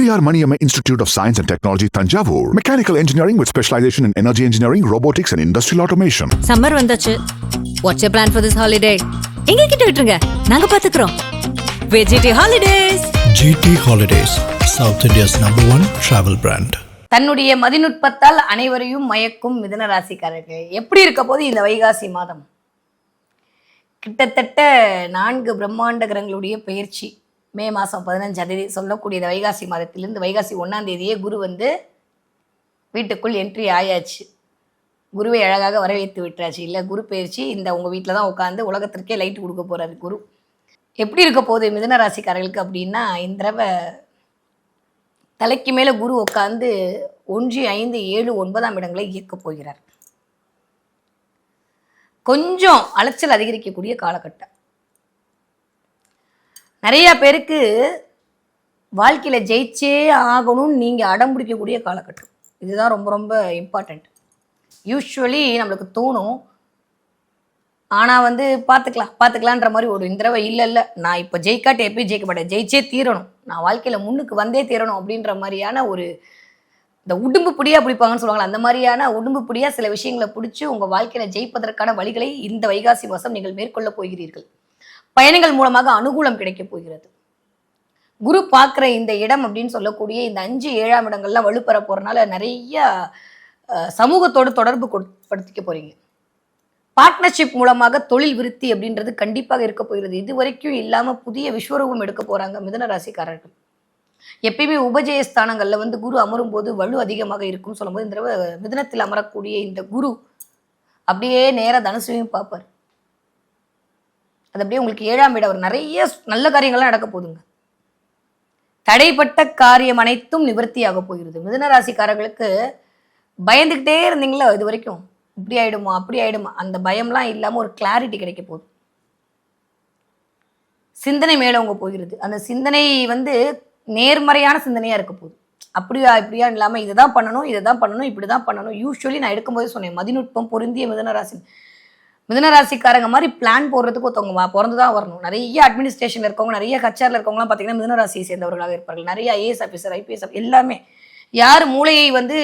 Periyar Maniyamma Institute of Science and Technology, Tanjavur. Mechanical engineering with specialization in energy engineering, robotics, and industrial automation. Summer வந்தாச்சு what's you plan for this holiday எங்க கிட்ட விட்டுருங்க நாங்க பாத்துக்கிறோம் VGT holidays GT Holidays, South India's number one travel brand. தன்னுடைய மதிநுட்பத்தால் அனைவரையும் மயக்கும் மிதுன ராசிக்காரர்கள் எப்படி இருக்க போது இந்த வைகாசி மாதம் கிட்டத்தட்ட நான்கு பிரம்மாண்ட கிரகங்களுடைய பயிற்சி மே மாதம் பதினஞ்சாம் தேதி சொல்லக்கூடிய வைகாசி மாதத்திலிருந்து வைகாசி ஒன்றாம் தேதியே குரு வந்து வீட்டுக்குள் என்ட்ரி ஆயாச்சு. குருவை அழகாக வரவேற்று விட்டாச்சு. இல்லை குரு பயிற்சி இந்த உங்கள் வீட்டில் தான் உட்காந்து உலகத்திற்கே லைட் கொடுக்க போகிறாரு குரு. எப்படி இருக்க போகுது மிதன ராசிக்காரர்களுக்கு அப்படின்னா இந்த தடவை தலைக்கு மேலே குரு உட்காந்து ஒன்று ஐந்து ஏழு ஒன்பதாம் இடங்களை இயக்கப் போகிறார். கொஞ்சம் அலைச்சல் அதிகரிக்கக்கூடிய காலகட்டம். நிறைய பேருக்கு வாழ்க்கையில் ஜெயிச்சே ஆகணும்னு நீங்கள் அடம் பிடிக்கக்கூடிய காலகட்டம். இதுதான் ரொம்ப ரொம்ப இம்பார்ட்டண்ட் யூஸ்வலி நம்மளுக்கு தோணும். ஆனால் வந்து பார்த்துக்கலாம் பார்த்துக்கலான்ற மாதிரி ஒரு இந்த தடவை இல்லை இல்லை. நான் இப்போ ஜெயிக்காட்டி எப்பயும் ஜெயிக்க மாட்டேன். ஜெயிச்சே தீரணும். நான் வாழ்க்கையில் முன்னுக்கு வந்தே தீரணும் அப்படின்ற மாதிரியான ஒரு இந்த உடும்பு பிடியாக பிடிப்பாங்கன்னு சொல்லுவாங்களா அந்த மாதிரியான உடும்பு பிடியாக சில விஷயங்களை பிடிச்சி உங்கள் வாழ்க்கையில் ஜெயிப்பதற்கான வழிகளை இந்த வைகாசி மாதம் நீங்கள் மேற்கொள்ள போகிறீர்கள். பயணங்கள் மூலமாக அனுகூலம் கிடைக்கப் போகிறது. குரு பார்க்குற இந்த இடம் அப்படின்னு சொல்லக்கூடிய இந்த அஞ்சு ஏழாம் இடங்கள்லாம் வலுப்பெற போகிறனால நிறைய சமூகத்தோடு தொடர்பு கொடுப்படுத்திக்க போகிறீங்க பார்ட்னர்ஷிப் மூலமாக தொழில் விருத்தி அப்படின்றது கண்டிப்பாக இருக்க போகிறது. இது வரைக்கும் இல்லாமல் புதிய விஸ்வரூபம் எடுக்க போகிறாங்க மிதன ராசிக்காரர்கள். எப்பயுமே உபஜய ஸ்தானங்களில் வந்து குரு அமரும் போது வலு அதிகமாக இருக்கும்னு சொல்லும்போது இந்த தடவை மிதுனத்தில் அமரக்கூடிய இந்த குரு அப்படியே நேராக தனுசுவையும் பார்ப்பார். அது அப்படியே உங்களுக்கு ஏழாம் வீடு அவர் நிறைய நல்ல காரியங்கள்லாம் நடக்க போகுதுங்க. தடைப்பட்ட காரியம் அனைத்தும் நிவர்த்தியாக போகிறது. மிதனராசிக்காரர்களுக்கு பயந்துக்கிட்டே இருந்தீங்களா இது வரைக்கும்? இப்படி ஆயிடுமா அப்படி ஆயிடுமா? அந்த பயம்லாம் இல்லாமல் ஒரு கிளாரிட்டி கிடைக்க போகுது. சிந்தனை மேலவங்க போகிறது. அந்த சிந்தனை வந்து நேர்மறையான சிந்தனையாக இருக்க போகுது. அப்படியா இப்படியா இல்லாமல் இதை தான் பண்ணணும் இதை தான் பண்ணணும் இப்படி தான் பண்ணணும். யூஸ்வலி நான் எடுக்கும்போது சொன்னேன் மதிநுட்பம் பொருந்திய மிதனராசி மிதனராசிக்காரங்க மாதிரி பிளான் போடுறதுக்கு ஒருத்தவங்க பிறந்து தான் வரணும். நிறைய அட்மினிஸ்ட்ரேஷனில் இருக்கவங்க நிறைய கச்சாரில் இருக்கவங்களாம் பார்த்தீங்கன்னா மிதனராசியை சேர்ந்தவர்களாக இருப்பார்கள். நிறைய ஐஏஎஸ் ஆஃபீஸர் ஐபிஎஸ் எல்லாமே. யார் மூளையை வந்து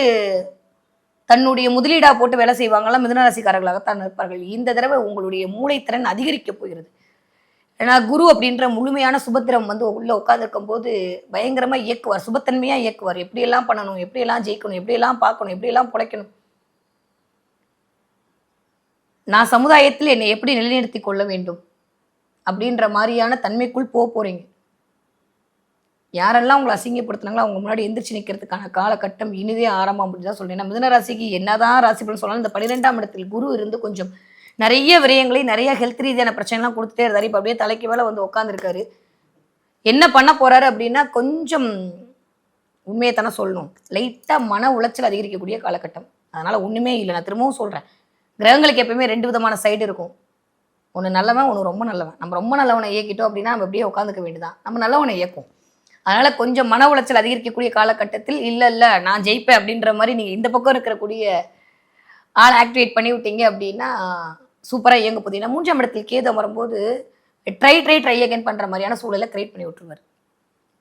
தன்னுடைய முதலீடாக போட்டு வேலை செய்வாங்களாம் மிதனராசிக்காரர்களாகத்தான் இருப்பார்கள். இந்த தடவை உங்களுடைய மூளைத்திறன் அதிகரிக்க போகிறது. ஏன்னா குரு அப்படின்ற முழுமையான சுபத்திரம் வந்து உள்ளே உட்காந்துருக்கும் போது பயங்கரமாக இயக்குவார். சுபத்தன்மையாக இயக்குவார். எப்படியெல்லாம் பண்ணணும் எப்படியெல்லாம் ஜெயிக்கணும் எப்படியெல்லாம் பார்க்கணும் எப்படியெல்லாம் பிழைக்கணும். நான் சமுதாயத்தில் என்னை எப்படி நிலைநிறுத்தி கொள்ள வேண்டும் அப்படின்ற மாதிரியான தன்மைக்குள் போக போகிறீங்க யாரெல்லாம் உங்களை அசிங்கப்படுத்தினாங்களோ அவங்க முன்னாடி எந்திரிச்சு நிற்கிறதுக்கான காலகட்டம் இனிதே ஆரம்பம் அப்படின்னு தான் சொல்றேன். மிதன ராசிக்கு என்னதான் ராசி பலன் சொன்னாலும் இந்த பன்னிரெண்டாம் இடத்தில் குரு இருந்து கொஞ்சம் நிறைய விரயங்களை நிறைய ஹெல்த் ரீதியான பிரச்சனைலாம் கொடுத்துட்டே இருந்தாரு இப்போ அப்படியே தலைக்கு மேலே வந்து உட்காந்துருக்காரு என்ன பண்ண போறாரு அப்படின்னா கொஞ்சம் உண்மையை தானே சொல்லணும் லைட்டாக மன உளைச்சல் அதிகரிக்கக்கூடிய காலகட்டம். அதனால ஒன்றுமே இல்லை. நான் திரும்பவும் சொல்கிறேன் கிரகங்களுக்கு எப்பயுமே ரெண்டு விதமான சைடு இருக்கும். ஒன்று நல்லவன் ஒன்று ரொம்ப நல்லவன். நம்ம ரொம்ப நல்லவனை இயக்கிட்டோம் அப்படின்னா நம்ம அப்படியே உட்காந்துக்க வேண்டியதான் நம்ம நல்லவனை இயக்கும் அதனால கொஞ்சம் மன உளைச்சல் அதிகரிக்கக்கூடிய காலகட்டத்தில் இல்லை இல்லை நான் ஜெயிப்பேன் அப்படின்ற மாதிரி நீங்கள் இந்த பக்கம் இருக்கக்கூடிய ஆள் ஆக்டிவேட் பண்ணி விட்டீங்க அப்படின்னா சூப்பராக இயங்க போகுது. ஏன்னா மூன்றாம் இடத்தில் கேது வரும்போது ட்ரை ட்ரை ட்ரை அகைன் பண்ணுற மாதிரியான சூழலை கிரியேட் பண்ணி விட்டுருவார்.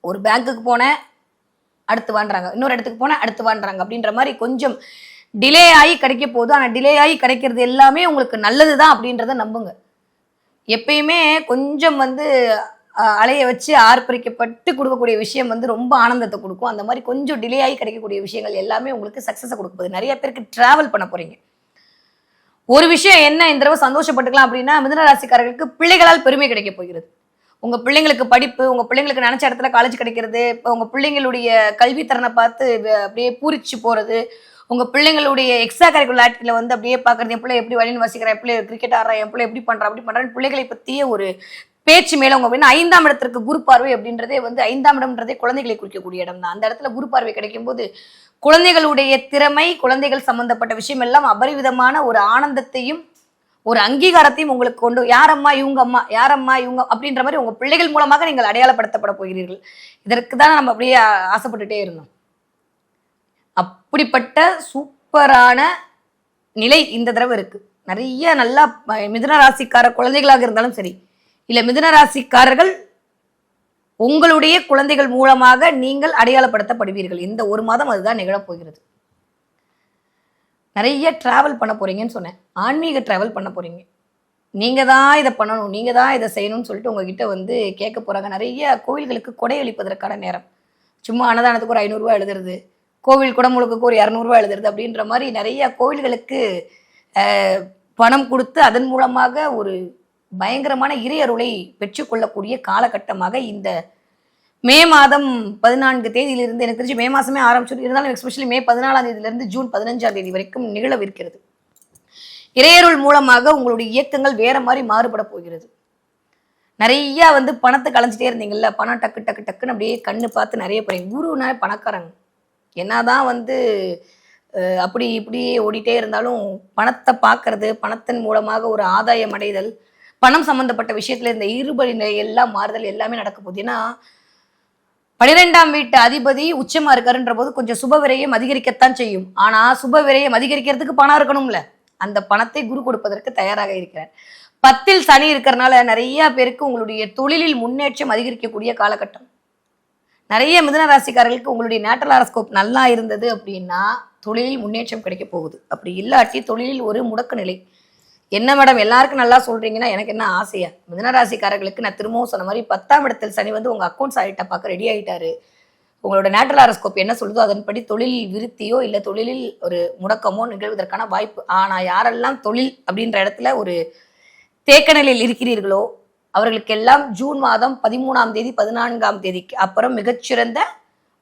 ஒரு பேங்க்குக்கு போனேன் அடுத்து வாண்டுறாங்க இன்னொரு இடத்துக்கு போனேன் அடுத்து வாண்டுறாங்க அப்படின்ற மாதிரி கொஞ்சம் டிலே ஆகி கிடைக்க போகுது. ஆனால் டிலே ஆகி கிடைக்கிறது எல்லாமே உங்களுக்கு நல்லது தான் அப்படின்றத நம்புங்க. எப்பயுமே கொஞ்சம் வந்து அலைய வச்சு ஆர்ப்பரிக்கப்பட்டு கொடுக்கக்கூடிய விஷயம் வந்து ரொம்ப ஆனந்தத்தை கொடுக்கும். அந்த மாதிரி கொஞ்சம் டிலே ஆகி கிடைக்கக்கூடிய விஷயங்கள் எல்லாமே உங்களுக்கு சக்ஸஸை கொடுக்க போகுது. நிறைய பேருக்கு டிராவல் பண்ண போறீங்க. ஒரு விஷயம் என்ன? இந்த தடவை சந்தோஷப்பட்டுக்கலாம் அப்படின்னா மிதனராசிக்காரர்களுக்கு பிள்ளைகளால் பெருமை கிடைக்க போகிறது. உங்கள் பிள்ளைங்களுக்கு படிப்பு உங்கள் பிள்ளைங்களுக்கு நினச்ச இடத்துல காலேஜ் கிடைக்கிறது இப்போ உங்கள் பிள்ளைங்களுடைய கல்வித்திறனை பார்த்து அப்படியே பூரிச்சு போகிறது உங்க பிள்ளைங்களுடைய எக்ஸ்ட்ரா கரிக்குலர் ஆக்டிவிட்டியில் வந்து அப்படியே பாக்குறது என் பிள்ளை எப்படி வழின்னு வசிக்கிறேன் என் பிள்ளை கிரிக்கெட் ஆடுறா என் பிள்ளை எப்படி பண்றா அப்படி பண்றான்னு பிள்ளைகளை பத்திய ஒரு பேச்சு மேல உங்க அப்படின்னா ஐந்தாம் இடத்திற்கு குரு பார்வை அப்படின்றதே வந்து ஐந்தாம் இடம்ன்றதே குழந்தைகளை குறிக்கக்கூடிய இடம் தான் அந்த இடத்துல குரு பார்வை கிடைக்கும் போது குழந்தைகளுடைய திறமை குழந்தைகள் சம்பந்தப்பட்ட விஷயம் எல்லாம் அபரிவிதமான ஒரு ஆனந்தத்தையும் ஒரு அங்கீகாரத்தையும் உங்களுக்கு கொண்டு யாரம்மா இவங்க அம்மா? யாரம்மா இவங்க? அப்படின்ற மாதிரி உங்க பிள்ளைகள் மூலமாக நீங்கள் அடையாளப்படுத்தப்பட போகிறீர்கள். இதற்கு தான் நம்ம அப்படியே ஆசைப்பட்டுட்டே இருந்தோம். அப்படிப்பட்ட சூப்பரான நிலை இந்த தடவை இருக்கு. நிறைய நல்லா ப- மிதுன ராசிக்கார குழந்தைகளாக இருந்தாலும் சரி இல்ல மிதுன ராசிக்காரர்கள் உங்களுடைய குழந்தைகள் மூலமாக நீங்கள் அடையாளப்படுத்தப்படுவீர்கள். இந்த ஒரு மாதம் அதுதான் நிகழப்போகிறது நிறைய டிராவல் பண்ண போறீங்கன்னு சொன்னேன். ஆன்மீக டிராவல் பண்ண போறீங்க. நீங்க தான் இதை பண்ணணும் நீங்க தான் இதை செய்யணும்னு சொல்லிட்டு உங்ககிட்ட வந்து கேட்க போறாங்க. நிறைய கோவில்களுக்கு கொடை அளிப்பதற்கான நேரம். சும்மா அன்னதானத்துக்கு ஒரு ஐநூறுரூவா எழுதுறது கோவில் குடமுழுக்கு ஒரு இரநூறுவா எழுதுறது அப்படின்ற மாதிரி நிறைய கோவில்களுக்கு பணம் கொடுத்து அதன் மூலமாக ஒரு பயங்கரமான இறையருளை பெற்றுக்கொள்ளக்கூடிய காலகட்டமாக இந்த மே மாதம் பதினான்கு தேதியிலிருந்து எனக்கு தெரிஞ்சு மே மாதமே ஆரம்பிச்சு இருந்தாலும் எக்ஸ்பெஷலி மே பதினாலாம் தேதியிலிருந்து ஜூன் பதினஞ்சாம் தேதி வரைக்கும் நிகழவிருக்கிறது. இறையருள் மூலமாக உங்களுடைய இயக்கங்கள் வேற மாதிரி மாறுபட போகிறது. நிறையா வந்து பணத்தை கலைஞ்சிட்டே இருந்தீங்கல்ல பணம் டக்கு டக்கு டக்குன்னு அப்படியே கண்ணு பார்த்து நிறைய போறீங்க குருனா பணக்காரங்க. என்னதான் வந்து அப்படி இப்படியே ஓடிட்டே இருந்தாலும் பணத்தை பார்க்கறது பணத்தின் மூலமாக ஒரு ஆதாயம் அடைதல் பணம் சம்பந்தப்பட்ட விஷயத்துல இந்த இருபடி எல்லாம் மாறுதல் எல்லாமே நடக்க போகுது. ஏன்னா பனிரெண்டாம் வீட்டு அதிபதி உச்சமா இருக்காருன்ற போது கொஞ்சம் சுப விரயம் அதிகரிக்கத்தான் செய்யும். ஆனா சுப விரயம் அதிகரிக்கிறதுக்கு பணம் இருக்கணும்ல. அந்த பணத்தை குரு கொடுப்பதற்கு தயாராக இருக்கிறார். பத்தில் சனி இருக்கிறனால நிறைய பேருக்கு உங்களுடைய தொழிலில் முன்னேற்றம் அதிகரிக்கக்கூடிய காலகட்டம். நிறைய மிதன ராசிக்காரர்களுக்கு உங்களுடைய நேட்டல் ஹாரஸ்கோப் நல்லா இருந்தது அப்படின்னா தொழிலில் முன்னேற்றம் கிடைக்க போகுது. அப்படி இல்லாட்டி தொழிலில் ஒரு முடக்க நிலை. என்ன மேடம் எல்லாருக்கும் நல்லா சொல்றீங்கன்னா எனக்கு என்ன ஆசையா? மிதன ராசிக்காரர்களுக்கு நான் திரும்பவும் சொன்ன மாதிரி பத்தாம் இடத்தில் சனி வந்து உங்க அக்கௌண்ட்ஸ் ஆகிட்ட பார்க்க ரெடி ஆகிட்டாரு உங்களோட நேட்டல் ஹாரஸ்கோப் என்ன சொல்லுதோ அதன்படி தொழிலில் விருத்தியோ இல்லை தொழிலில் ஒரு முடக்கமோ நிகழ்வதற்கான வாய்ப்பு. ஆனால் யாரெல்லாம் தொழில் அப்படின்ற இடத்துல ஒரு தேக்க நிலையில் இருக்கிறீர்களோ அவர்களுக்கெல்லாம் ஜூன் மாதம் பதிமூணாம் தேதி பதினான்காம் தேதிக்கு அப்புறம் மிகச்சிறந்த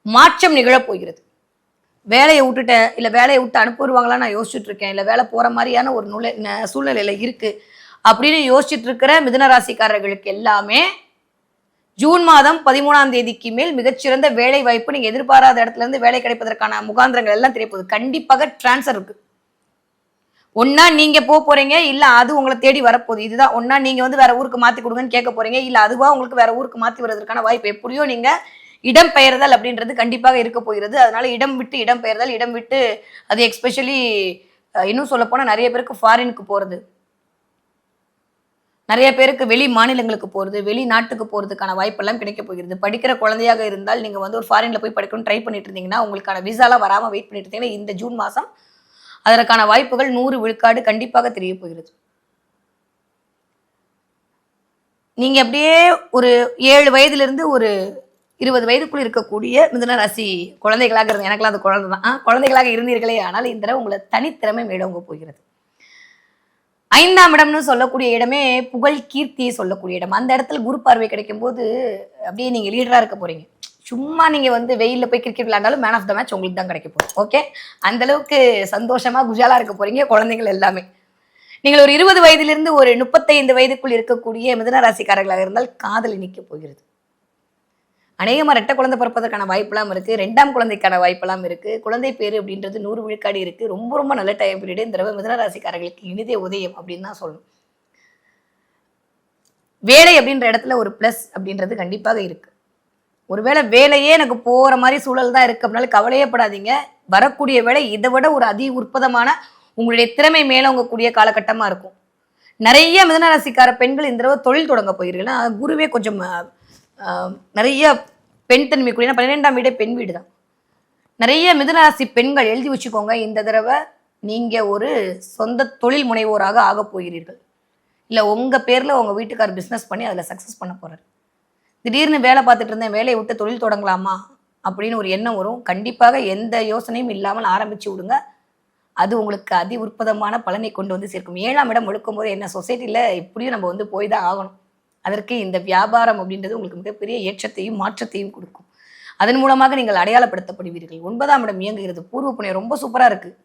மாற்றம் நிகழப்போகிறது வேலையை விட்டுட்டேன் இல்லை வேலையை விட்டு அனுப்பிடுவாங்களா நான் யோசிச்சுட்டு இருக்கேன். இல்லை வேலை போகிற மாதிரியான ஒரு நுழை ந- இருக்குது அப்படின்னு யோசிச்சுட்டு இருக்கிற மிதுன ராசிக்காரர்களுக்கு எல்லாமே ஜூன் மாதம் பதிமூணாம் தேதிக்கு மேல் மிகச்சிறந்த வேலை வாய்ப்பு நீங்கள் எதிர்பாராத இடத்துல இருந்து வேலை கிடைப்பதற்கான முகாந்திரங்கள் எல்லாம் தெரியப்போகுது கண்டிப்பாக டிரான்ஸ்ஃபர் இருக்குது ஒன்னா நீங்க போக போறீங்க இல்ல அது உங்களை தேடி வரப்போகுது. இதுதான் ஒன்னா நீங்க வந்து வேற ஊருக்கு மாத்தி கொடுங்கன்னு கேட்க போறீங்க இல்ல அதுவா உங்களுக்கு வேற ஊருக்கு மாத்தி வர்றதுக்கான வாய்ப்பு எப்படியோ நீங்க இடம் பெயர்தல் அப்படின்றது கண்டிப்பாக இருக்க போகிறது. அதனால இடம் விட்டு இடம் பெயர்தல் இடம் விட்டு அது எக்ஸ்பெஷலி இன்னும் சொல்ல போனா நிறைய பேருக்கு ஃபாரினுக்கு போறது. நிறைய பேருக்கு வெளி மாநிலங்களுக்கு போகிறது வெளிநாட்டுக்கு போகிறதுக்கான வாய்ப்பெல்லாம் கிடைக்க போகிறது. படிக்கிற குழந்தையாக இருந்தால் நீங்கள் வந்து ஒரு ஃபாரினில் போய் படிக்கணும்னு ட்ரை பண்ணிட்டு இருந்தீங்கன்னா உங்களுக்கான விசாலாம் வராமல் வெயிட் பண்ணிட்டு இருந்தீங்கன்னா இந்த ஜூன் மாதம் அதற்கான வாய்ப்புகள் நூறு விழுக்காடு கண்டிப்பாக தெரிய போகிறது. நீங்க அப்படியே ஒரு ஏழு வயதிலிருந்து ஒரு இருபது வயதுக்குள் இருக்கக்கூடிய மிதுன ராசி குழந்தைகளாக இருந்த எனக்கெல்லாம் அது குழந்தை தான். குழந்தைகளாக இருந்தீர்களே ஆனால் இந்த தடவை உங்களை தனித்திறமை மேலோங்க போகிறது. ஐந்தாம் இடம்னு சொல்லக்கூடிய இடமே புகழ் கீர்த்தியை சொல்லக்கூடிய இடம். அந்த இடத்துல குரு பார்வை கிடைக்கும் போது அப்படியே நீங்க லீடரா இருக்க போறீங்க. சும்மா நீங்க வந்து வெயிலில் போய் கிரிக்கெட் விளையாண்டாலும் மேன் ஆஃப் த மேட்ச் உங்களுக்கு தான் கிடைக்க போகும் ஓகே அந்த அளவுக்கு சந்தோஷமா குஜாலா இருக்க போறீங்க குழந்தைகள் எல்லாமே. நீங்கள் ஒரு இருபது வயதிலிருந்து ஒரு முப்பத்தைந்து வயதுக்குள் இருக்கக்கூடிய மிதனராசிக்காரர்களாக இருந்தால் காதல் நிற்க போகிறது. அநேகமாக ரெட்டை குழந்தை பிறப்பதற்கான வாய்ப்பெல்லாம் இருக்குது ரெண்டாம் குழந்தைக்கான வாய்ப்பெல்லாம் இருக்குது குழந்தை பேர் அப்படின்றது நூறு விழுக்காடு இருக்குது ரொம்ப ரொம்ப நல்ல டைம் பீரியடு இந்த தடவை மிதுன ராசிக்காரர்களுக்கு இனிதே உதயம் அப்படின்னு தான் சொல்லணும். வேலை அப்படின்ற இடத்துல ஒரு ப்ளஸ் அப்படின்றது கண்டிப்பாக இருக்குது ஒருவேளை வேலையே எனக்கு போகிற மாதிரி சூழல் தான் இருக்கு அப்படின்னாலும் கவலையே படாதீங்க. வரக்கூடிய வேலை இதை விட ஒரு அதி உற்பதமான உங்களுடைய திறமை மேலோங்கக்கூடிய காலகட்டமாக இருக்கும். நிறைய மிதனராசிக்கார பெண்கள் இந்த தடவை தொழில் தொடங்க போயிருக்கீங்க குருவே கொஞ்சம் நிறைய பெண் தன்மை கூடிய பன்னிரெண்டாம் வீடே பெண் வீடு தான். நிறைய மிதனராசி பெண்கள் எழுதி வச்சுக்கோங்க இந்த தடவை நீங்கள் ஒரு சொந்த தொழில் முனைவோராக ஆக போகிறீர்கள். இல்லை உங்கள் பேரில் உங்கள் வீட்டுக்கார் பிஸ்னஸ் பண்ணி அதில் சக்ஸஸ் பண்ண போகிறார் திடீர்னு வேலை பார்த்துட்டு இருந்தேன் வேலையை விட்டு தொழில் தொடங்கலாமா? அப்படின்னு ஒரு எண்ணம் வரும். கண்டிப்பாக எந்த யோசனையும் இல்லாமல் ஆரம்பிச்சு விடுங்க. அது உங்களுக்கு அதி உற்பதமான பலனை கொண்டு வந்து சேர்க்கும். ஏழாம் இடம் ஒழுக்கும் போது என்ன சொசைட்டியில் இப்படியும் நம்ம வந்து போய் தான் ஆகணும். அதற்கு இந்த வியாபாரம் அப்படின்றது உங்களுக்கு மிகப்பெரிய ஏற்றத்தையும் மாற்றத்தையும் கொடுக்கும். அதன் மூலமாக நீங்கள் அடையாளப்படுத்தப்படுவீர்கள். ஒன்பதாம் இடம் இயங்குகிறது. பூர்வ புண்ணியம் ரொம்ப சூப்பராக இருக்குது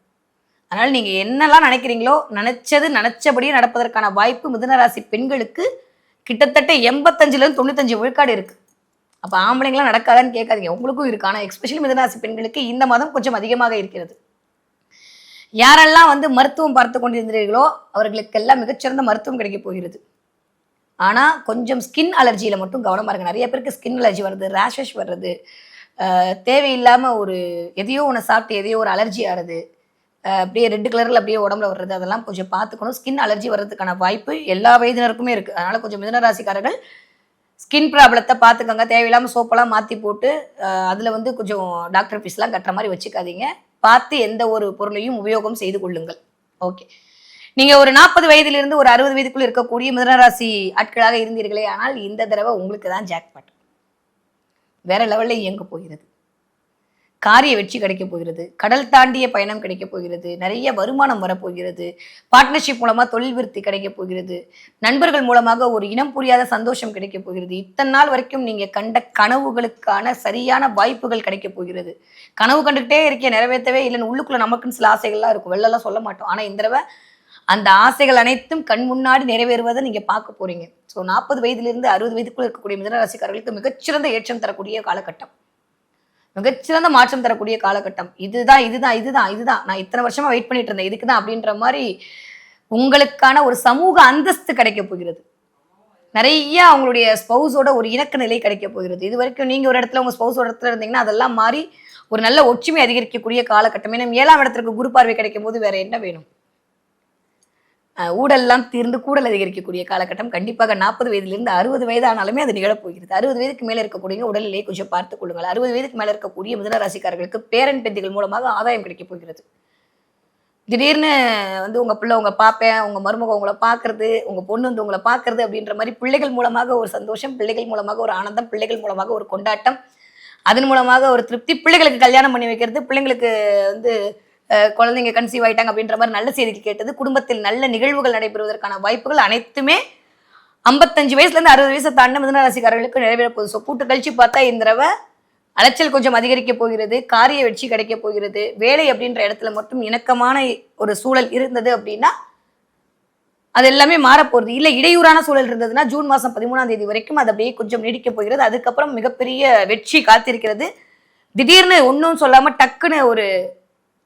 அதனால் நீங்கள் என்னெல்லாம் நினைக்கிறீங்களோ நினச்சது நினச்சபடியே நடப்பதற்கான வாய்ப்பு மிதனராசி பெண்களுக்கு கிட்டத்தட்ட எண்பத்தஞ்சுலேருந்து தொண்ணூத்தஞ்சு விழுக்காடு இருக்குது அப்போ ஆம்பளைங்களாம் நடக்காதான்னு கேட்காதீங்க. உங்களுக்கும் இருக்கு. ஆனால் எக்ஸ்பெஷலி மிதுனராசி பெண்களுக்கு இந்த மாதம் கொஞ்சம் அதிகமாக இருக்கிறது. யாரெல்லாம் வந்து மருத்துவம் பார்த்து கொண்டிருந்தீர்களோ அவர்களுக்கெல்லாம் மிகச்சிறந்த மருத்துவம் கிடைக்க போகிறது. ஆனால் கொஞ்சம் ஸ்கின் அலர்ஜியில் மட்டும் கவனமாக இருங்க. நிறைய பேருக்கு ஸ்கின் அலர்ஜி வருது ரேஷஸ் வர்றது தேவையில்லாமல் ஒரு எதையோ ஒன்று சாப்பிட்டு எதையோ ஒரு அலர்ஜி ஆறுது அப்படியே ரெட் கலர்ல அப்படியே உடம்புல வர்றது அதெல்லாம் கொஞ்சம் பார்த்துக்கணும். ஸ்கின் அலர்ஜி வர்றதுக்கான வாய்ப்பு எல்லா வயதினருக்குமே இருக்கு. அதனால கொஞ்சம் மிதனராசிக்காரர்கள் ஸ்கின் ப்ராப்ளத்தை பார்த்துக்கோங்க. தேவையில்லாமல் சோப்பெல்லாம் மாற்றி போட்டு அதில் அதுல வந்து கொஞ்சம் டாக்டர் ஃபீஸ்லாம் கட்டுற மாதிரி வச்சுக்காதீங்க. பார்த்து எந்த ஒரு பொருளையும் உபயோகம் செய்து கொள்ளுங்கள். ஓகே நீங்க ஒரு நாற்பது வயதிலிருந்து ஒரு அறுபது வயதுக்குள்ள இருக்கக்கூடிய மிதனராசி ஆட்களாக இருந்தீர்களே ஆனால் இந்த தடவை உங்களுக்கு தான் ஜாக்பாட் வேற லெவல்ல இயங்க போகிறது. காரிய வெற்றி கிடைக்க போகிறது கடல் தாண்டிய பயணம் கிடைக்க போகிறது நிறைய வருமானம் வரப்போகிறது பார்ட்னர்ஷிப் மூலமா தொழில் விருத்தி கிடைக்க போகிறது நண்பர்கள் மூலமாக ஒரு இனம் புரியாத சந்தோஷம் கிடைக்க போகிறது. இத்தனை நாள் வரைக்கும் நீங்க கண்ட கனவுகளுக்கான சரியான வாய்ப்புகள் கிடைக்க போகிறது. கனவு கண்டுகிட்டே இருக்கே நிறைவேற்றவே இல்லைன்னு உள்ளுக்குள்ள நமக்குன்னு சில ஆசைகள்லாம் இருக்கும். வெளிலலாம் சொல்ல மாட்டோம். ஆனா இந்த தடவை அந்த ஆசைகள் அனைத்தும் கண் முன்னாடி நிறைவேறுவதை நீங்க பார்க்க போறீங்க. ஸோ நாற்பது வயதிலிருந்து அறுபது வயதுக்குள்ள இருக்கக்கூடிய மிதனராசிக்காரர்களுக்கு மிகச்சிறந்த ஏற்றம் தரக்கூடிய காலகட்டம். மிகச்சிறந்த மாற்றம் தரக்கூடிய காலகட்டம். இதுதான் இதுதான் இதுதான் இதுதான். நான் இத்தனை வருஷமா வெயிட் பண்ணிட்டு இருந்தேன். இதுக்கு தான் அப்படின்ற மாதிரி உங்களுக்கான ஒரு சமூக அந்தஸ்து கிடைக்க போகிறது. நிறைய அவங்களுடைய ஸ்பௌஸோட ஒரு இணக்க நிலை கிடைக்க போகிறது. இது வரைக்கும் நீங்க ஒரு இடத்துல உங்க ஸ்பௌஸோட இடத்துல இருந்தீங்கன்னா அதெல்லாம் மாறி ஒரு நல்ல ஒற்றுமை அதிகரிக்கக்கூடிய காலகட்டம். ஏன்னா ஏழாம் இடத்திற்கு குரு பார்வை கிடைக்கும் போது வேற என்ன வேணும்? ஊடெல்லாம் தீர்ந்து கூடல் அதிகரிக்கக்கூடிய காலகட்டம் கண்டிப்பாக நாற்பது வயதிலிருந்து அறுபது வயது ஆனாலுமே அது நிகழப்போகிறது. அறுபது வயதுக்கு மேலே இருக்கக்கூடிய உடல்நிலையை கொஞ்சம் பார்த்துக் கொள்ளுங்கள். அறுபது வயதுக்கு மேலே இருக்கக்கூடிய மிதனராசிக்காரர்களுக்கு பேரன் பெத்திகள் மூலமாக ஆதாயம் கிடைக்கப் போகிறது. திடீர்னு வந்து உங்கள் பிள்ளை உங்களை பார்ப்பேன் உங்கள் மருமக உங்களை பார்க்கறது உங்கள் பொண்ணு வந்து உங்களை பார்க்குறது அப்படின்ற மாதிரி பிள்ளைகள் மூலமாக ஒரு சந்தோஷம் பிள்ளைகள் மூலமாக ஒரு ஆனந்தம் பிள்ளைகள் மூலமாக ஒரு கொண்டாட்டம் அதன் மூலமாக ஒரு திருப்தி பிள்ளைகளுக்கு கல்யாணம் பண்ணி வைக்கிறது பிள்ளைங்களுக்கு வந்து குழந்தைங்க கன்சீவ் ஆயிட்டாங்க அப்படின்ற மாதிரி நல்ல செய்திகள் கேட்டது. குடும்பத்தில் நல்ல நிகழ்வுகள் நடைபெறுவதற்கான வாய்ப்புகள் அனைத்துமே ஐம்பத்தஞ்சு வயசுல இருந்து அறுபது வயசை தாண்ட மிதன ராசிக்காரர்களுக்கு நிறைவேற போகுது. ஸோ கூட்டு கழிச்சு பார்த்தா இந்த தடவை அலைச்சல் கொஞ்சம் அதிகரிக்க போகிறது காரிய வெற்றி கிடைக்க போகிறது. வேலை அப்படின்ற இடத்துல மட்டும் இணக்கமான ஒரு சூழல் இருந்தது அப்படின்னா அது எல்லாமே மாறப்போகுது இல்லை இடையூறான சூழல் இருந்ததுன்னா ஜூன் மாதம் பதிமூணாம் தேதி வரைக்கும் அது அப்படியே கொஞ்சம் நீடிக்க போகிறது. அதுக்கப்புறம் மிகப்பெரிய வெற்றி காத்திருக்கிறது. திடீர்னு ஒன்றும் சொல்லாமல் டக்குன்னு ஒரு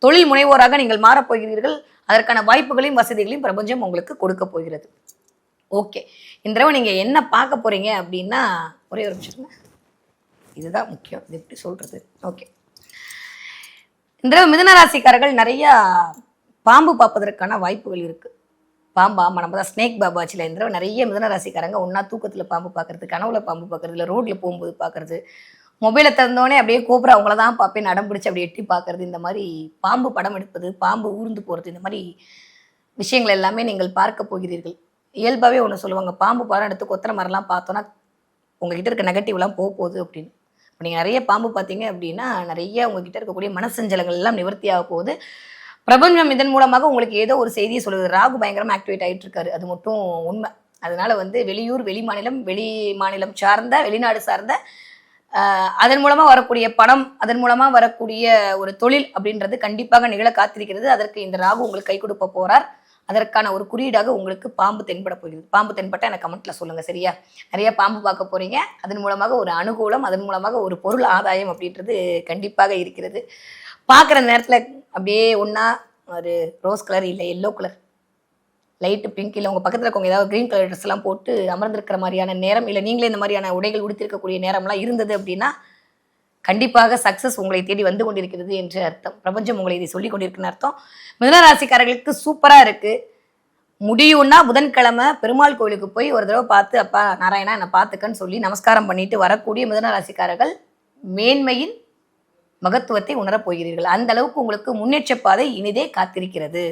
தொழில் முனைவோராக நீங்கள் மாறப் போகிறீர்கள். அதற்கான வாய்ப்புகளையும் வசதிகளையும் பிரபஞ்சம் உங்களுக்கு கொடுக்க போகிறது. ஓகே. இந்த தடவை நீங்கள் என்ன பார்க்க போகிறீங்க அப்படின்னா ஒரே ஒரு நிமிஷம் இதுதான் முக்கியம். இது எப்படி சொல்கிறது ஓகே. இந்த தடவை மிதனராசிக்காரர்கள் ராசிக்காரர்கள் பாம்பு பார்ப்பதற்கான வாய்ப்புகள் இருக்குது பாம்பு ஆமாம் நம்ம தான் ஸ்னேக் பாபாச்சில் இந்த தடவை நிறைய மிதனராசிக்காரங்க ஒன்றா தூக்கத்தில் பாம்பு பார்க்குறது கனவுல பாம்பு பார்க்குறது இல்லை ரோட்டில் போகும்போது பார்க்குறது மொபைலை திறந்தோடனே அப்படியே கோபுரம் அவங்கள தான் பார்ப்பேன். நடம் பிடிச்சி அப்படியே எட்டி பார்க்கறது இந்த மாதிரி பாம்பு படம் எடுப்பது பாம்பு ஊர்ந்து போகிறது இந்த மாதிரி விஷயங்கள் எல்லாமே நீங்கள் பார்க்க போகிறீர்கள். இயல்பாகவே ஒன்று சொல்லுவாங்க பாம்பு படம் எடுத்து கொத்துற மாதிரிலாம் பார்த்தோன்னா உங்ககிட்ட இருக்க நெகட்டிவ்லாம் போக போகுது அப்படின்னு. இப்போ நீங்கள் நிறைய பாம்பு பார்த்தீங்க அப்படின்னா நிறைய உங்ககிட்ட இருக்கக்கூடிய மனசஞ்சலங்கள் எல்லாம் நிவர்த்தி ஆக போகுது. பிரபஞ்சம் இதன் மூலமாக உங்களுக்கு ஏதோ ஒரு செய்தியை சொல்லுது. ராகு பயங்கரமாக ஆக்டிவேட் ஆகிட்டு இருக்காரு. அது மட்டும் உண்மை. அதனால வந்து வெளியூர் வெளி மாநிலம் வெளி மாநிலம் சார்ந்த வெளிநாடு சார்ந்த அதன் மூலமாக வரக்கூடிய பணம் அதன் மூலமாக வரக்கூடிய ஒரு தொழில் அப்படின்றது கண்டிப்பாக நிகழ காத்திருக்கிறது. அதற்கு இந்த ராகு உங்களுக்கு கை கொடுக்க போறார். அதற்கான ஒரு குறியீடாக உங்களுக்கு பாம்பு தென்பட போகிறது. பாம்பு தென்பட்ட எனக்கு கமெண்ட்ல சொல்லுங்க சரியா? நிறைய பாம்பு பார்க்க போறீங்க. அதன் மூலமாக ஒரு அனுகூலம் அதன் மூலமாக ஒரு பொருள் ஆதாயம் அப்படின்றது கண்டிப்பாக இருக்கிறது. பார்க்குற நேரத்தில் அப்படியே ஒன்றா ஒரு ரோஸ் கலர் இல்லை எல்லோ கலர் லைட்டு பிங்க் இல்லை உங்கள் பக்கத்தில் இருக்கவங்க ஏதாவது க்ரீன் கலர் ட்ரெஸ்லாம் எல்லாம் போட்டு அமர்ந்திருக்கிற மாதிரியான நேரம் இல்லை நீங்களே இந்த மாதிரியான உடைகள் உடுத்திருக்கக்கூடிய நேரம்லாம் இருந்தது அப்படின்னா கண்டிப்பாக சக்ஸஸ் உங்களை தேடி வந்து கொண்டிருக்கிறது என்று அர்த்தம். பிரபஞ்சம் உங்களை இதை சொல்லி கொண்டிருக்குன்னு அர்த்தம். மிதனராசிக்காரர்களுக்கு சூப்பராக இருக்குது முடியும்னா புதன்கிழமை பெருமாள் கோயிலுக்கு போய் ஒரு தடவை பார்த்து அப்பா நாராயணா என்னை பார்த்துக்கன்னு சொல்லி நமஸ்காரம் பண்ணிட்டு வரக்கூடிய மிதனராசிக்காரர்கள் மேன்மையின் மகத்துவத்தை உணரப் போகிறீர்கள். அந்த அளவுக்கு உங்களுக்கு முன்னேற்ற பாதை இனிதே காத்திருக்கிறது.